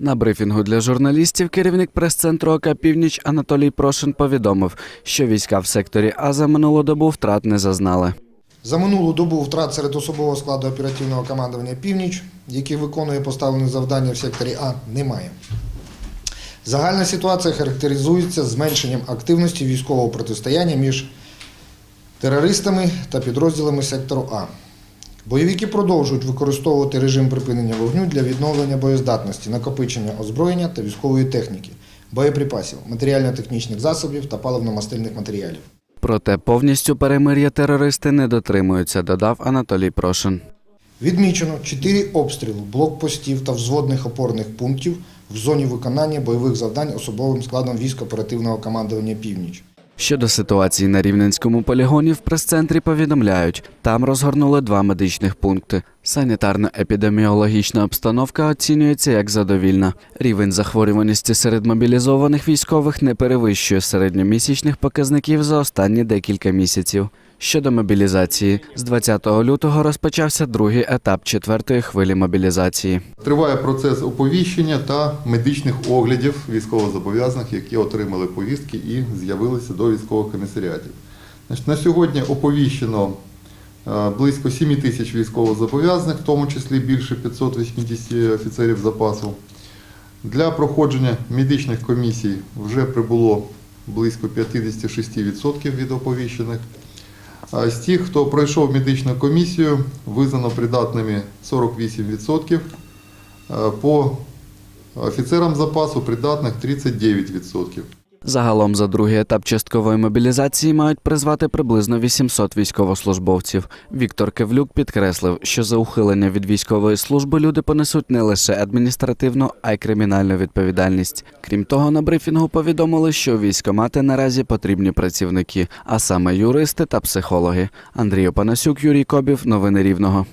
На брифінгу для журналістів керівник прес-центру ОК Північ Анатолій Прошин повідомив, що війська в секторі А за минулу добу втрат не зазнали. За минулу добу втрат серед особового складу оперативного командування «Північ», який виконує поставлені завдання в секторі А, немає. Загальна ситуація характеризується зменшенням активності військового протистояння між терористами та підрозділами сектору А. Бойовики продовжують використовувати режим припинення вогню для відновлення боєздатності, накопичення озброєння та військової техніки, боєприпасів, матеріально-технічних засобів та паливно-мастильних матеріалів. Проте повністю перемир'я терористи не дотримуються, додав Анатолій Прошин. Відмічено 4 обстріли блокпостів та взводних опорних пунктів в зоні виконання бойових завдань особовим складом військ оперативного командування «Північ». Щодо ситуації на Рівненському полігоні в прес-центрі повідомляють, там розгорнули два медичних пункти. Санітарно-епідеміологічна обстановка оцінюється як задовільна. Рівень захворюваності серед мобілізованих військових не перевищує середньомісячних показників за останні декілька місяців. Щодо мобілізації, з 20 лютого розпочався другий етап четвертої хвилі мобілізації. Триває процес оповіщення та медичних оглядів військовозобов'язаних, які отримали повістки і з'явилися до військових комісаріатів. На сьогодні оповіщено е, близько 7 тисяч військовозобов'язаних, в тому числі більше 580 офіцерів запасу. Для проходження медичних комісій вже прибуло близько 56% від оповіщених. З тих, хто пройшов медичну комісію, визнано придатними 48%, е, по офіцерам запасу придатних 39%. Загалом за другий етап часткової мобілізації мають призвати приблизно 800 військовослужбовців. Віктор Кевлюк підкреслив, що за ухилення від військової служби люди понесуть не лише адміністративну, а й кримінальну відповідальність. Крім того, на брифінгу повідомили, що військомати наразі потрібні працівники, а саме юристи та психологи. Андрій Опанасюк, Юрій Кобів. Новини Рівного.